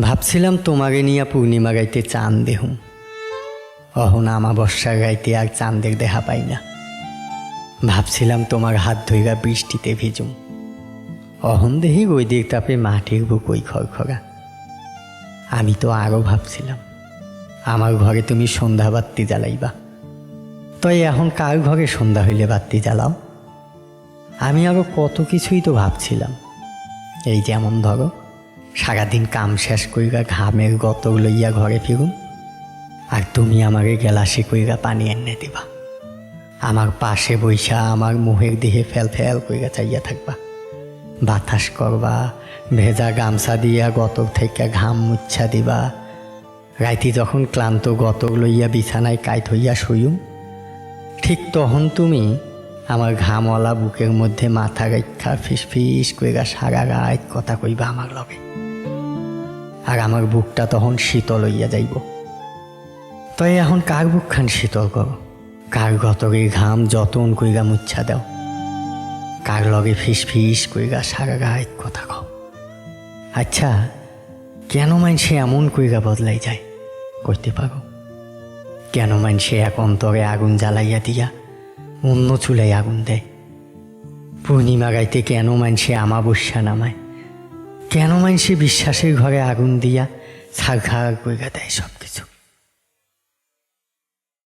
ভাবছিলাম তোমাকে নিয়ে পূর্ণিমা গাইতে চাঁদ দেহুম। অহন আমাবস্যা গাইতে আর চাঁদের দেখা পাই না। ভাবছিলাম তোমার হাত ধইরা বৃষ্টিতে ভিজুম। অহন দেহি গৈদিক তাপে মাটির বুকই খড়খড়া আমি তো আরও ভাবছিলাম, আমার ঘরে তুমি সন্ধ্যা বাত্তি জ্বালাইবা। তাই এখন কার ঘরে সন্ধ্যা হইলে বাত্তি জ্বালাও? আমি আরও কত কিছুই তো ভাবছিলাম। এই যেমন ধরো সারাদিন কাম শেষ কইরা ঘামের গতক লইয়া ঘরে ফিরুম। আর তুমি আমাকে গেলাসি কইরা পানি এনে দিবা। আমার পাশে বইসা আমার মুহের দিহে ফেল ফেল কইরা চাইয়া থাকবা। বাতাস করবা, ভেজা গামছা দিয়া গতক থেকে ঘাম মুচ্ছা দিবা। রাইতি যখন ক্লান্ত গতক লইয়া বিছানায় কাইট হইয়া শুইম, ঠিক তখন তুমি আমার ঘামওয়ালা বুকের মধ্যে মাথা রেখা ফিস ফিস কইরা সারা রাত কথা কইবা আমার লগে। আর আমার বুকটা তখন শীতল হইয়া যাইব। তাই এখন কার বুকখান শীতল করো কার গতরে ঘাম যতন কইরা মুচ্ছা দাও? কার লগে ফিস ফিস কইরা সারা রাত কথা কও? আচ্ছা কেন মানুষে এমন কইরা বদলাই যায়? করতে পারো? কেন মানুষে এক অন্তরে আগুন জ্বালাইয়া দিয়া অন্য চুলাই আগুন দেয়? পূর্ণিমা গাইতে কেন মানুষে আমাবস্যা নামায়? কেন মানুষে বিশ্বাসের ঘরে আগুন দিয়া খাড় কইরা দেয় সব